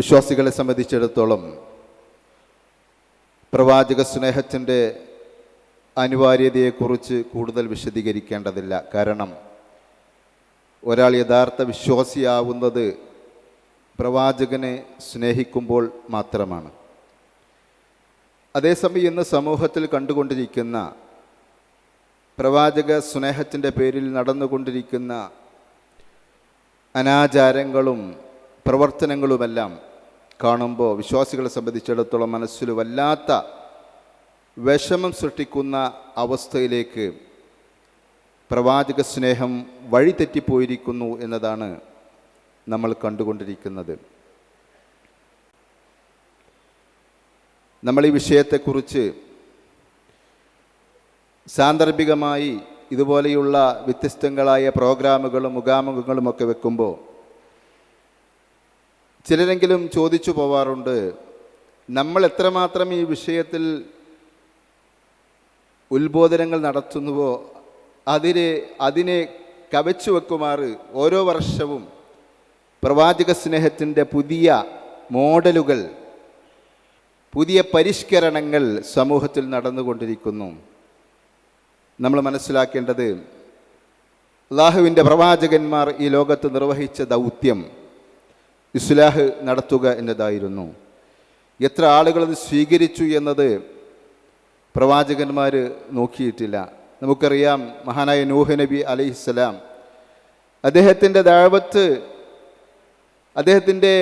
വിശ്വാസികളെ സംബന്ധിച്ചിടത്തോളം പ്രവാചക സ്നേഹത്തിന്റെ അനിവാര്യതയെക്കുറിച്ച് കൂടുതൽ വിശദീകരിക്കേണ്ടതില്ല. കാരണം ഒരാൾ യഥാർത്ഥ വിശ്വാസിയാവുന്നത് പ്രവാചകനെ സ്നേഹിക്കുമ്പോൾ മാത്രമാണ്. അതേസമയം ഇന്ന് സമൂഹത്തിൽ കണ്ടുകൊണ്ടിരിക്കുന്ന പ്രവാചക സ്നേഹത്തിന്റെ പേരിൽ നടന്നുകൊണ്ടിരിക്കുന്ന അനാചാരങ്ങളും പ്രവർത്തനങ്ങളുമെല്ലാം കാണുമ്പോൾ വിശ്വാസികളെ സംബന്ധിച്ചിടത്തോളം മനസ്സിൽ വല്ലാത്ത വിഷമം സൃഷ്ടിക്കുന്ന അവസ്ഥയിലേക്ക് പ്രവാചക സ്നേഹം വഴിതെറ്റിപ്പോയിരിക്കുന്നു എന്നതാണ് നമ്മൾ കണ്ടുകൊണ്ടിരിക്കുന്നത്. നമ്മൾ ഈ വിഷയത്തെക്കുറിച്ച് സാന്ദർഭികമായി ഇതുപോലെയുള്ള വ്യത്യസ്തങ്ങളായ പ്രോഗ്രാമുകളും മുഖാമുഖങ്ങളും ഒക്കെ വെക്കുമ്പോൾ ചിലരെങ്കിലും ചോദിച്ചു പോവാറുണ്ട് നമ്മൾ എത്രമാത്രം ഈ വിഷയത്തിൽ ഉത്ബോധനങ്ങൾ നടത്തുന്നുവോ അതിനെ അതിനെ കവച്ചു വെക്കുമാറ് ഓരോ വർഷവും പ്രവാചക സ്നേഹത്തിന്റെ പുതിയ മോഡലുകൾ പുതിയ പരിഷ്കരണങ്ങൾ സമൂഹത്തിൽ നടന്നുകൊണ്ടിരിക്കുന്നു. നമ്മൾ മനസ്സിലാക്കേണ്ടത് അള്ളാഹുവിന്റെ പ്രവാചകന്മാർ ഈ ലോകത്ത് നിർവഹിച്ച ദൗത്യം ഇസ്ലാഹ് നടത്തുക എന്നതായിരുന്നു. എത്ര ആളുകൾ അത് സ്വീകരിച്ചു എന്നത് പ്രവാചകന്മാർ നോക്കിയിട്ടില്ല. നമുക്കറിയാം മഹാനായ നൂഹ് നബി അലൈഹിസ്സലാം അദ്ദേഹത്തിന്റെ ദാവത്ത് അദ്ദേഹത്തിന്റെ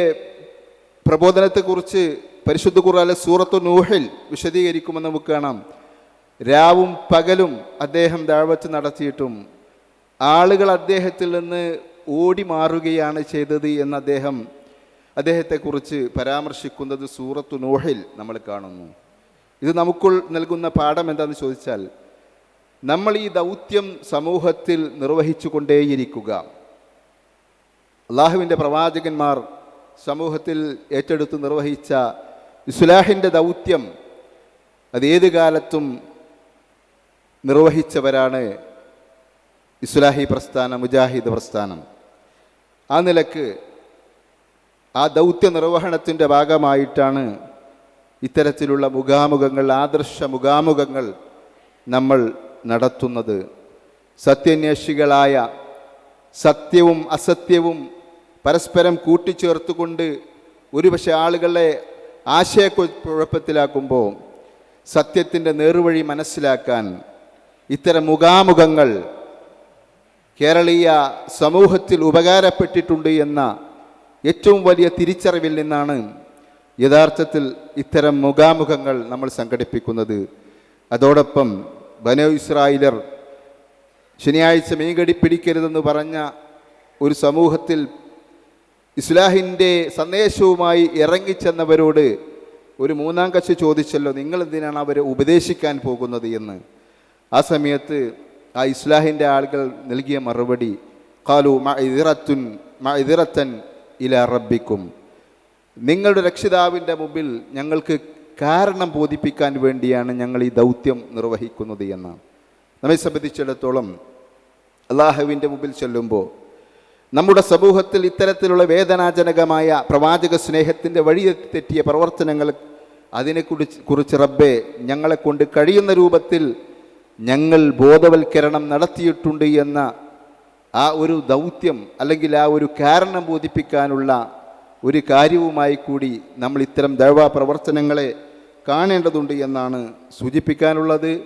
പ്രബോധനത്തെക്കുറിച്ച് പരിശുദ്ധ ഖുറാലെ സൂറത്തു നൂഹിൽ വിശദീകരിക്കുമെന്ന് നമുക്ക് കാണാം. രാവും പകലും അദ്ദേഹം ദാവത്ത് നടത്തിയിട്ടും ആളുകൾ അദ്ദേഹത്തിൽ നിന്ന് ഓടി മാറുകയാണ് ചെയ്തത് എന്ന് അദ്ദേഹം അദ്ദേഹത്തെക്കുറിച്ച് പരാമർശിക്കുന്നത് സൂറത്തു നോഹിൽ നമ്മൾ കാണുന്നു. ഇത് നമുക്കുൾ നൽകുന്ന പാഠം എന്താണെന്ന് ചോദിച്ചാൽ നമ്മൾ ഈ ദൗത്യം സമൂഹത്തിൽ നിർവഹിച്ചു കൊണ്ടേയിരിക്കുക അള്ളാഹുവിന്റെ പ്രവാചകന്മാർ സമൂഹത്തിൽ ഏറ്റെടുത്ത് നിർവഹിച്ച ഇസ്ലാഹിന്റെ ദൗത്യം അതേത് കാലത്തും നിർവഹിച്ചവരാണ് ഇസ്ലാഹി പ്രസ്ഥാനം മുജാഹിദ് പ്രസ്ഥാനം. ആ നിലയ്ക്ക് ആ ദൗത്യ നിർവഹണത്തിന്റെ ഭാഗമായിട്ടാണ് ഇത്തരത്തിലുള്ള മുഖാമുഖങ്ങൾ ആദർശ മുഖാമുഖങ്ങൾ നമ്മൾ നടത്തുന്നത്. സത്യന്വേഷികളായ സത്യവും അസത്യവും പരസ്പരം കൂട്ടിച്ചേർത്തുകൊണ്ട് ഒരുപക്ഷെ ആളുകളെ ആശയക്കുഴപ്പത്തിലാക്കുമ്പോൾ സത്യത്തിന്റെ നേർവഴി മനസ്സിലാക്കാൻ ഇത്തരം മുഖാമുഖങ്ങൾ കേരളീയ സമൂഹത്തിൽ ഉപകാരപ്പെട്ടിട്ടുണ്ട് എന്ന ഏറ്റവും വലിയ തിരിച്ചറിവിൽ നിന്നാണ് യഥാർത്ഥത്തിൽ ഇത്തരം മുഖാമുഖങ്ങൾ നമ്മൾ സംഘടിപ്പിക്കുന്നത്. അതോടൊപ്പം ബനോ ഇസ്രായേലർ ശനിയാഴ്ച മീൻകടി പിടിക്കരുതെന്ന് പറഞ്ഞ ഒരു സമൂഹത്തിൽ ഇസ്ലാഹിന്റെ സന്ദേശവുമായി ഇറങ്ങിച്ചെന്നവരോട് ഒരു മൂന്നാം കക്ഷി ചോദിച്ചല്ലോ നിങ്ങൾ എന്തിനാണ് അവരെ ഉപദേശിക്കാൻ പോകുന്നത്? എന്ന്. ആ സമയത്ത് ആ ഇസ്ലാഹിന്റെ ആളുകൾ നൽകിയ മറുപടി കാലു മ ഇതിറത്തുൻ മ മഇദിറത്തൻ ഇല റബ്ബിക്കും. നിങ്ങളുടെ രക്ഷിതാവിന്റെ മുമ്പിൽ ഞങ്ങൾക്ക് കാരണം ബോധിപ്പിക്കാൻ വേണ്ടിയാണ് ഞങ്ങൾ ഈ ദൗത്യം നിർവഹിക്കുന്നത് എന്ന്. നമ്മെ സംബന്ധിച്ചിടത്തോളം അള്ളാഹുവിന്റെ മുമ്പിൽ ചെല്ലുമ്പോൾ നമ്മുടെ സമൂഹത്തിൽ ഇത്തരത്തിലുള്ള വേദനാജനകമായ പ്രവാചക സ്നേഹത്തിന്റെ വഴി തെറ്റിയ പ്രവർത്തനങ്ങൾ അതിനെക്കുറിച്ച് കുറിച്ച് റബ്ബെ ഞങ്ങളെ കൊണ്ട് കഴിയുന്ന രൂപത്തിൽ ഞങ്ങൾ ബോധവൽക്കരണം നടത്തിയിട്ടുണ്ട് എന്ന ആ ഒരു ദൗത്യം അല്ലെങ്കിൽ ആ ഒരു കാരണം ബോധിപ്പിക്കാനുള്ള ഒരു കാര്യവുമായി കൂടി നമ്മൾ ഇത്തരം ദൈവ പ്രവർത്തനങ്ങളെ കാണേണ്ടതുണ്ട് എന്നാണ് സൂചിപ്പിക്കാനുള്ളത്.